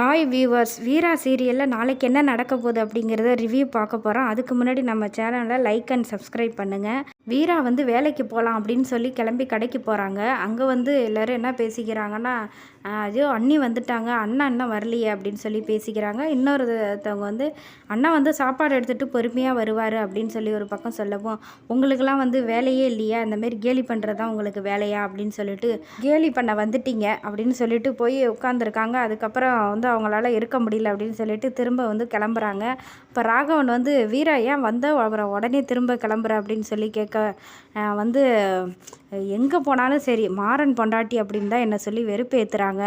Hi viewers வீரா சீரியலில் நாளைக்கு என்ன நடக்க போகுது அப்படிங்கிறத ரிவ்யூ பார்க்க போகிறோம் அதுக்கு முன்னாடி நம்ம சேனலை லைக் அண்ட் சப்ஸ்கிரைப் பண்ணுங்கள் வீரா வந்து வேலைக்கு போகலாம் அப்படின்னு சொல்லி கிளம்பி கடைக்கு போகிறாங்க அங்கே வந்து எல்லோரும் என்ன பேசிக்கிறாங்கன்னா ஐயோ அண்ணி வந்துட்டாங்க. அண்ணா இன்னும் வரலையே அப்படின்னு சொல்லி பேசிக்கிறாங்க. இன்னொருத்தவங்க வந்து அண்ணா வந்து சாப்பாடு எடுத்துகிட்டு பொறுமையாக வருவார் அப்படின்னு சொல்லி ஒரு பக்கம் சொல்லவும் உங்களுக்கெல்லாம் வந்து வேலையே இல்லையா. இந்த கேலி பண்ணுறது தான் உங்களுக்கு வேலையா? அப்படின்னு சொல்லிட்டு கேலி பண்ண வந்துட்டீங்க அப்படின்னு சொல்லிட்டு போய் உட்காந்துருக்காங்க அதுக்கப்புறம் வந்து அவங்களால இருக்க முடியல அப்படின்னு சொல்லிட்டு திரும்ப வந்து கிளம்புறாங்க. இப்போ ராகவன் வந்து வீரா ஏன் வந்த? அவரை உடனே திரும்ப கிளம்புற அப்படின்னு சொல்லி கேட்க வந்து எங்கே போனாலும் சரி மாறன் பொண்டாட்டி அப்படின்னு தான் என்னை சொல்லி வெறுப்பேற்றுறாங்க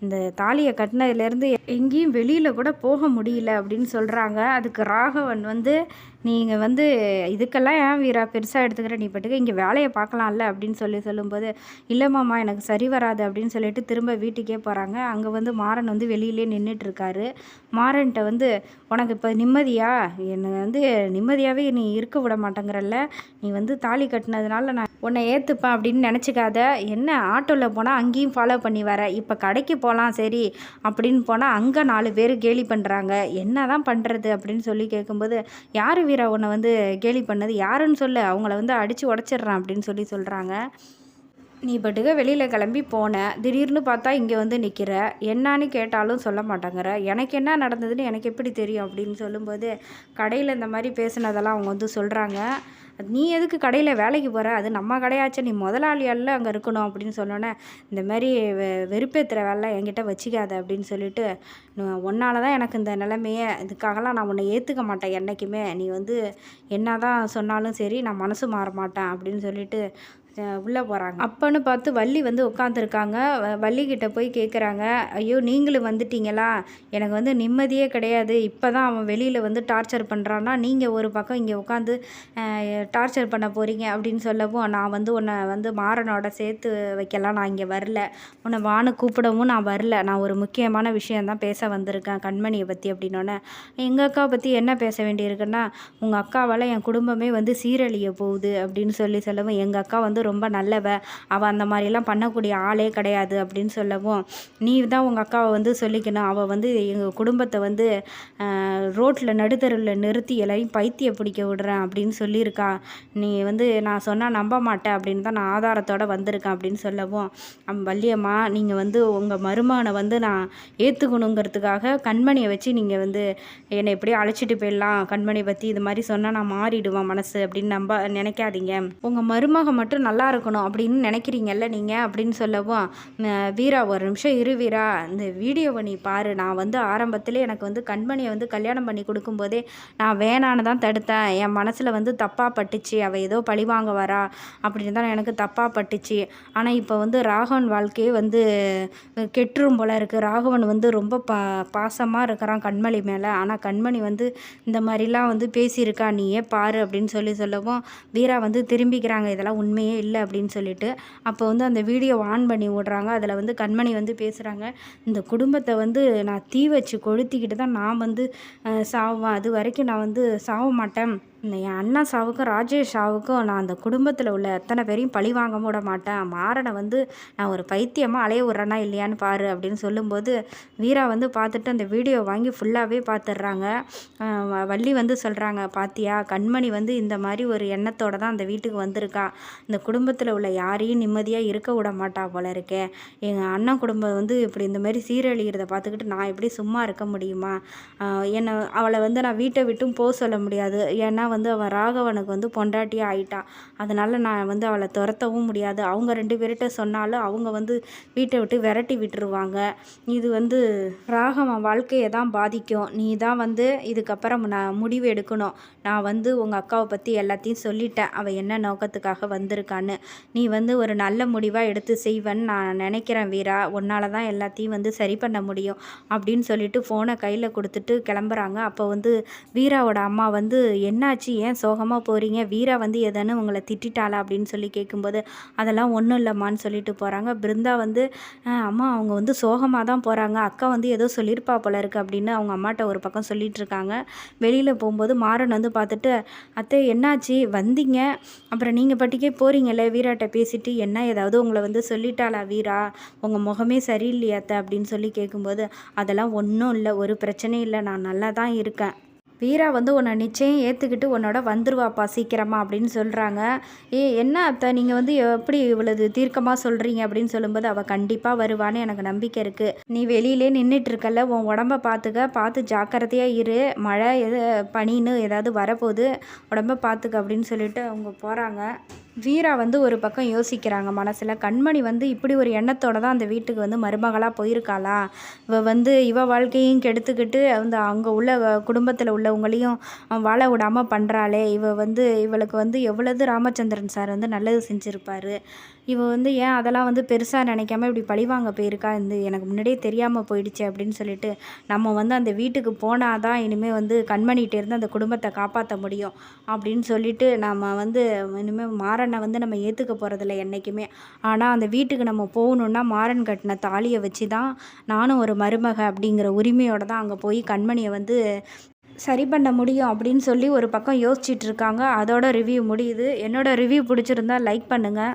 இந்த தாலியை கட்டினதுலேருந்து எங்கேயும் வெளியில் கூட போக முடியல அப்படின்னு சொல்கிறாங்க அதுக்கு ராகவன் வந்து நீங்கள் வந்து இதுக்கெல்லாம் ஏன் வீரா பெருசாக எடுத்துக்கிற? நீ பட்டுக்க இங்கே வேலையை பார்க்கலாம்ல அப்படின்னு சொல்லி சொல்லும்போது இல்லை மாமா எனக்கு சரி வராது அப்படின்னு சொல்லிட்டு திரும்ப வீட்டுக்கே போகிறாங்க அங்கே வந்து மாறன் வந்து வெளியிலே நின்றுட்டு இருக்காரு மாறன்ட்ட வந்து உனக்கு இப்போ நிம்மதியா? என்னை வந்து நிம்மதியாகவே நீ இருக்க விட மாட்டேங்கிறல்ல. நீ வந்து தாலி கட்டினதுனால நான் உன்னை ஏற்றுப்பேன் அப்படின்னு நினச்சிக்காத. என்ன ஆட்டோவில் போனால் அங்கேயும் ஃபாலோ பண்ணி வர. இப்போ கடைக்கு போகலாம் சரி அப்படின்னு போனால் அங்கே நாலு பேர் கேலி பண்ணுறாங்க என்ன தான் பண்ணுறது அப்படின்னு சொல்லி கேட்கும்போது யார் வீரா? உன்னை வந்து கேலி பண்ணது யாருன்னு சொல்லு. அவங்கள வந்து அடித்து உடச்சிட்றான் அப்படின்னு சொல்லி சொல்கிறாங்க நீ பட்டுக்க வெளியில் கிளம்பி போன. திடீர்னு பார்த்தா இங்கே வந்து நிற்கிற என்னான்னு கேட்டாலும் சொல்ல மாட்டேங்கிற. எனக்கு என்ன நடந்ததுன்னு எனக்கு எப்படி தெரியும் அப்படின்னு சொல்லும்போது கடையில் இந்த மாதிரி பேசுனதெல்லாம் அவங்க வந்து சொல்கிறாங்க நீ எதுக்கு கடையில் வேலைக்கு போகிற அது நம்ம கடையாச்சே. நீ முதலாளியால அங்கே இருக்கணும் அப்படின்னு சொன்னோன்னே இந்த மாதிரி வெ வெறுப்பேற்றுற வேலை என்கிட்ட வச்சுக்காத அப்படின்னு சொல்லிட்டு உன்னால தான் எனக்கு இந்த நிலைமையே இதுக்காகலாம் நான் உன்னை ஏற்றுக்க மாட்டேன் என்றைக்குமே நீ வந்து என்ன தான் சொன்னாலும் சரி நான் மனசு மாற மாட்டேன் அப்படின்னு சொல்லிட்டு உள்ளே போகிறாங்க அப்பன்னு பார்த்து வள்ளி வந்து உட்காந்துருக்காங்க வள்ளிக்கிட்ட போய் கேட்குறாங்க ஐயோ நீங்களும் வந்துட்டீங்களா? எனக்கு வந்து நிம்மதியே கிடையாது. இப்போ தான் அவன் வெளியில் வந்து டார்ச்சர் பண்ணுறான்னா நீங்கள் ஒரு பக்கம் இங்கே உட்காந்து டார்ச்சர் பண்ண போகிறீங்க அப்படின்னு சொல்லவும் நான் வந்து உன்னை வந்து மாறனோட சேர்த்து வைக்கலாம். நான் இங்கே வரல. உன்னை வானு கூப்பிடவும் நான் வரல. நான் ஒரு முக்கியமான விஷயந்தான் பேச வந்திருக்கேன் கண்மணியை பற்றி அப்படின்னோடனே எங்கள் அக்கா பற்றி என்ன பேச வேண்டியிருக்குன்னா உங்கள் அக்காவால் என் குடும்பமே வந்து சீரழிய போகுது அப்படின்னு சொல்லி சொல்லவும் எங்கள் அக்கா வந்து ரொம்ப நல்லவ அவள் அந்த மாதிரிலாம் பண்ணக்கூடிய ஆளே கிடையாது அப்படின்னு சொல்லவும் நீ தான் உங்கள் அக்காவை வந்து சொல்லிக்கணும். அவள் வந்து எங்கள் குடும்பத்தை வந்து ரோட்டில் நடுத்தருவில் நிறுத்தி எல்லாரையும் பைத்திய பிடிக்க விடுறேன் அப்படின்னு சொல்லியிருக்கா. நீ வந்து நான் சொன்னால் நம்ப மாட்டேன் அப்படின்னு தான் நான் ஆதாரத்தோடு வந்திருக்கேன் அப்படின்னு சொல்லவும் வள்ளியம்மா நீங்கள் வந்து உங்கள் மருமகனை வந்து நான் ஏற்றுக்கணுங்கிறதுக்காக கண்மணியை வச்சு நீங்கள் வந்து என்னை எப்படியும் அழைச்சிட்டு போயிடலாம். கண்மணியை பற்றி இது மாதிரி சொன்னால் நான் மாறிடுவேன் மனசு அப்படின்னு நம்ப நினைக்காதீங்க. உங்கள் மருமக மட்டும் நல்லா நல்லா இருக்கணும் அப்படின்னு நினைக்கிறீங்கல்ல நீங்கள் அப்படின்னு சொல்லவும் வீரா ஒரு நிமிஷம் இரு வீரா இந்த வீடியோவை நீ பாரு. நான் வந்து ஆரம்பத்திலே எனக்கு வந்து கண்மணியை வந்து கல்யாணம் பண்ணி கொடுக்கும்போதே நான் வேணான்னு தான் தடுத்தேன். என் மனசில் வந்து தப்பாக பட்டுச்சு. அவள் ஏதோ பழிவாங்க வரா அப்படின்னு தான் எனக்கு தப்பாக பட்டுச்சு. ஆனால் இப்போ வந்து ராகவன் வாழ்க்கையே வந்து கெட்டுரும் போல இருக்குது ராகவன் வந்து ரொம்ப பா பாசமாக இருக்கிறான் கண்மணி மேலே. ஆனால் கண்மணி வந்து இந்த மாதிரிலாம் வந்து பேசியிருக்கா. நீயே பாரு அப்படின்னு சொல்லி சொல்லவும் வீரா வந்து திரும்பிக்கிறாங்க. இதெல்லாம் உண்மையே இல்லை அப்படின்னு சொல்லிட்டு அப்போ வந்து அந்த வீடியோ ஆன் பண்ணி விடுறாங்க. அதில் வந்து கண்மணி வந்து பேசுகிறாங்க இந்த குடும்பத்தை வந்து நான் தீ வச்சு கொளுத்திக்கிட்டு தான் நான் வந்து சாவேன் அது வரைக்கும் நான் வந்து சாக மாட்டேன். என் அண்ணா சாவுக்கும் ராஜேஷ் சாவுக்கும் நான் அந்த குடும்பத்தில் உள்ள எத்தனை பேரையும் பழி வாங்க விட மாட்டேன். மாறனை வந்து நான் ஒரு பைத்தியமாக அலைய விட்றேனா இல்லையான்னு பாரு அப்படின்னு சொல்லும்போது வீரா வந்து பார்த்துட்டு அந்த வீடியோ வாங்கி ஃபுல்லாகவே பார்த்துடுறாங்க. வள்ளி வந்து சொல்கிறாங்க பாத்தியா கண்மணி வந்து இந்த மாதிரி ஒரு எண்ணத்தோடு தான் அந்த வீட்டுக்கு வந்திருக்கா. இந்த குடும்பத்தில் உள்ள யாரையும் நிம்மதியாக இருக்க விட மாட்டா போல இருக்கே. எங்கள் அண்ணன் குடும்பம் வந்து இப்படி இந்த மாதிரி சீரழிகிறத பார்த்துக்கிட்டு நான் எப்படி சும்மா இருக்க முடியுமா? என்னை அவளை வந்து நான் வீட்டை விட்டும் போக சொல்ல முடியாது. ஏன்னா வந்து அவன் ராகவனுக்கு வந்து பொண்டாட்டியாக ஆயிட்டா. அதனால் நான் வந்து அவளை துரத்தவும் முடியாது. அவங்க ரெண்டு பேர்கிட்ட சொன்னாலும் அவங்க வந்து வீட்டை விட்டு விரட்டி விட்டுருவாங்க. இது வந்து ராகவன் வாழ்க்கையை தான் பாதிக்கும். நீ தான் வந்து இதுக்கப்புறம் நான் முடிவு எடுக்கணும். நான் வந்து உங்கள் அக்காவை பற்றி எல்லாத்தையும் சொல்லிட்டேன். அவள் என்ன நோக்கத்துக்காக வந்திருக்கான்னு. நீ வந்து ஒரு நல்ல முடிவாக எடுத்து செய்வேன்னு நான் நினைக்கிறேன் வீரா. உன்னால தான் எல்லாத்தையும் வந்து சரி பண்ண முடியும் அப்படின்னு சொல்லிட்டு ஃபோனை கையில் கொடுத்துட்டு கிளம்புறாங்க. அப்போ வந்து வீராவோட அம்மா வந்து என்னாச்சு? என்னாச்சு? ஏன் சோகமாக போகிறீங்க வீரா வந்து எதன்னு உங்களை திட்டிட்டாளா? அப்படின்னு சொல்லி கேட்கும்போது அதெல்லாம் ஒன்றும் இல்லைம்மான்னு சொல்லிட்டு போகிறாங்க பிருந்தா வந்து அம்மா அவங்க வந்து சோகமாக தான் போகிறாங்க அக்கா வந்து ஏதோ சொல்லியிருப்பா போல இருக்கு அப்படின்னு அவங்க அம்மாட்ட ஒரு பக்கம் சொல்லிட்டு இருக்காங்க. வெளியில் போகும்போது மாறன் வந்து பார்த்துட்டு அத்தை என்னாச்சு? வந்தீங்க. அப்புறம் நீங்கள் பட்டிக்கே போகிறீங்களே வீராட்ட பேசிட்டு என்ன ஏதாவது உங்களை வந்து சொல்லிட்டாளா வீரா? உங்கள் முகமே சரியில்லையா அத்தை? அப்படின்னு சொல்லி கேட்கும்போது அதெல்லாம் ஒன்றும் இல்லை. ஒரு பிரச்சனையும் இல்லை. நான் நல்லா தான் இருக்கேன். வீரா வந்து உன்னை நிச்சயம் ஏற்றுக்கிட்டு உன்னோட வந்துருவாப்பா சீக்கிரமா அப்படின்னு சொல்கிறாங்க ஏ என்ன அத்தை நீங்கள் வந்து எப்படி இவ்வளவு தீர்க்கமாக சொல்கிறீங்க அப்படின்னு சொல்லும்போது அவள் கண்டிப்பாக வருவான்னு எனக்கு நம்பிக்கை இருக்குது நீ வெளியிலே நின்றுட்டுருக்கல்ல உன் உடம்ப பார்த்துக்க பார்த்து ஜாக்கிரதையாக இரு. மழை எது பனின்னு ஏதாவது வரப்போகுது உடம்ப பார்த்துக்க அப்படின்னு சொல்லிட்டு அவங்க போகிறாங்க வீரா வந்து ஒரு பக்கம் யோசிக்கிறாங்க மனசில். கண்மணி வந்து இப்படி ஒரு எண்ணத்தோட தான் அந்த வீட்டுக்கு வந்து மருமகளாக போயிருக்காளா? இவ வந்து இவ வாழ்க்கையும் கெடுத்துக்கிட்டு அந்த அங்கே உள்ள குடும்பத்தில் உள்ளவங்களையும் வாழ விடாமல் பண்ணுறாளே இவ வந்து இவளுக்கு வந்து எவ்வளவு ராமச்சந்திரன் சார் வந்து நல்லது செஞ்சுருப்பாரு. இவள் வந்து ஏன் அதெல்லாம் வந்து பெருசாக நினைக்காம இப்படி பழிவாங்க போயிருக்கா? இந்த எனக்கு முன்னாடியே தெரியாமல் போயிடுச்சு அப்படின்னு சொல்லிட்டு நம்ம வந்து அந்த வீட்டுக்கு போனால் தான் இனிமேல் வந்து கண்மணிகிட்டேருந்து அந்த குடும்பத்தை காப்பாற்ற முடியும் அப்படின்னு சொல்லிட்டு நம்ம வந்து இனிமேல் மாறனை வந்து நம்ம ஏற்றுக்க போகிறதில்ல என்றைக்குமே ஆனால் அந்த வீட்டுக்கு நம்ம போகணுன்னா மாறன் கட்டின தாலியை வச்சு தான் நானும் ஒரு மருமக அப்படிங்கிற உரிமையோடு தான் அங்கே போய் கண்மணியை வந்து சரி பண்ண முடியும் அப்படின்னு சொல்லி ஒரு பக்கம் யோசிச்சுட்டு இருக்காங்க. அதோட ரிவ்யூ முடியுது. என்னோட ரிவ்யூ பிடிச்சிருந்தா லைக் பண்ணுங்கள்